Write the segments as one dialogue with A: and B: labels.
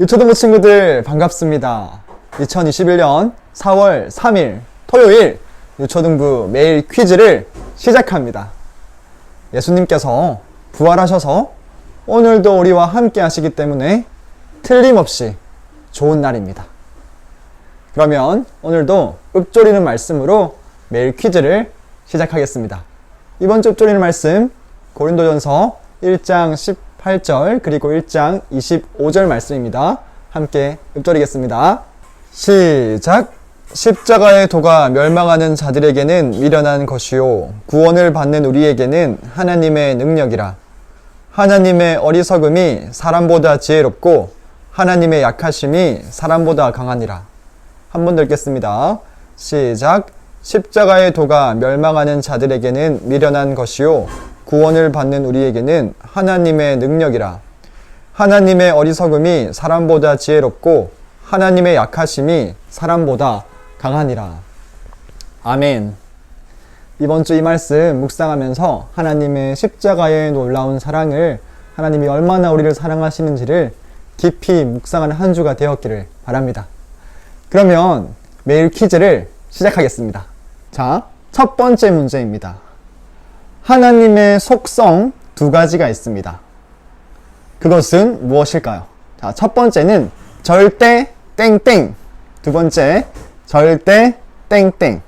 A: 유초등부 친구들 반갑습니다. 2021년 4월 3일 토요일 유초등부 매일 퀴즈를 시작합니다. 예수님께서 부활하셔서 오늘도 우리와 함께 하시기 때문에 틀림없이 좋은 날입니다. 그러면 오늘도 읊조리는 말씀으로 매일 퀴즈를 시작하겠습니다. 이번 주 읊조리는 말씀 고린도전서 1장 18절 그리고 1장 25절 말씀입니다. 함께 읊조리겠습니다. 시작! 십자가의 도가 멸망하는 자들에게는 미련한 것이요 구원을 받는 우리에게는 하나님의 능력이라 하나님의 어리석음이 사람보다 지혜롭고 하나님의 약하심이 사람보다 강하니라 한 번 더 읽겠습니다. 시작. 십자가의 도가 멸망하는 자들에게는 미련한 것이요. 구원을 받는 우리에게는 하나님의 능력이라. 하나님의 어리석음이 사람보다 지혜롭고 하나님의 약하심이 사람보다 강하니라. 아멘. 이번 주 이 말씀 묵상하면서 하나님의 십자가의 놀라운 사랑을 하나님이 얼마나 우리를 사랑하시는지를 깊이 묵상하는 한 주가 되었기를 바랍니다. 그러면 매일 퀴즈를 시작하겠습니다. 자, 첫 번째 문제입니다. 하나님의 속성 두 가지가 있습니다. 그것은 무엇일까요? 자, 첫 번째는 절대 땡땡. 두 번째, 절대 땡땡.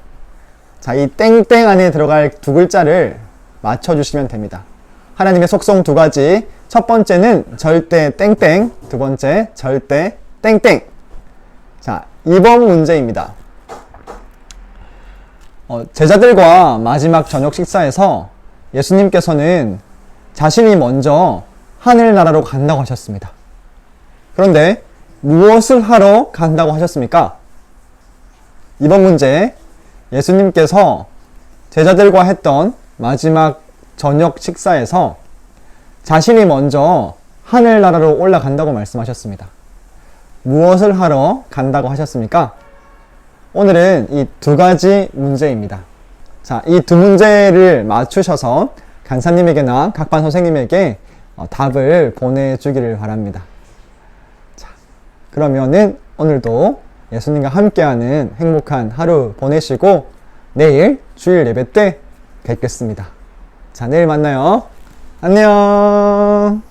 A: 자, 이 땡땡 안에 들어갈 두 글자를 맞춰주시면 됩니다. 하나님의 속성 두 가지. 첫 번째는 절대 땡땡. 두 번째, 절대 땡땡. 자, 2번 문제입니다. 어, 제자들과 마지막 저녁 식사에서 예수님께서는 자신이 먼저 하늘나라로 간다고 하셨습니다. 그런데 무엇을 하러 간다고 하셨습니까? 이번 문제 예수님께서 제자들과 했던 마지막 저녁 식사에서 자신이 먼저 하늘나라로 올라간다고 말씀하셨습니다. 무엇을 하러 간다고 하셨습니까? 오늘은 이 두 가지 문제입니다. 자, 이 두 문제를 맞추셔서 간사님에게나 각반 선생님에게 어, 답을 보내주기를 바랍니다. 자, 그러면은 오늘도 예수님과 함께하는 행복한 하루 보내시고 내일 주일 예배 때 뵙겠습니다. 자, 내일 만나요. 안녕.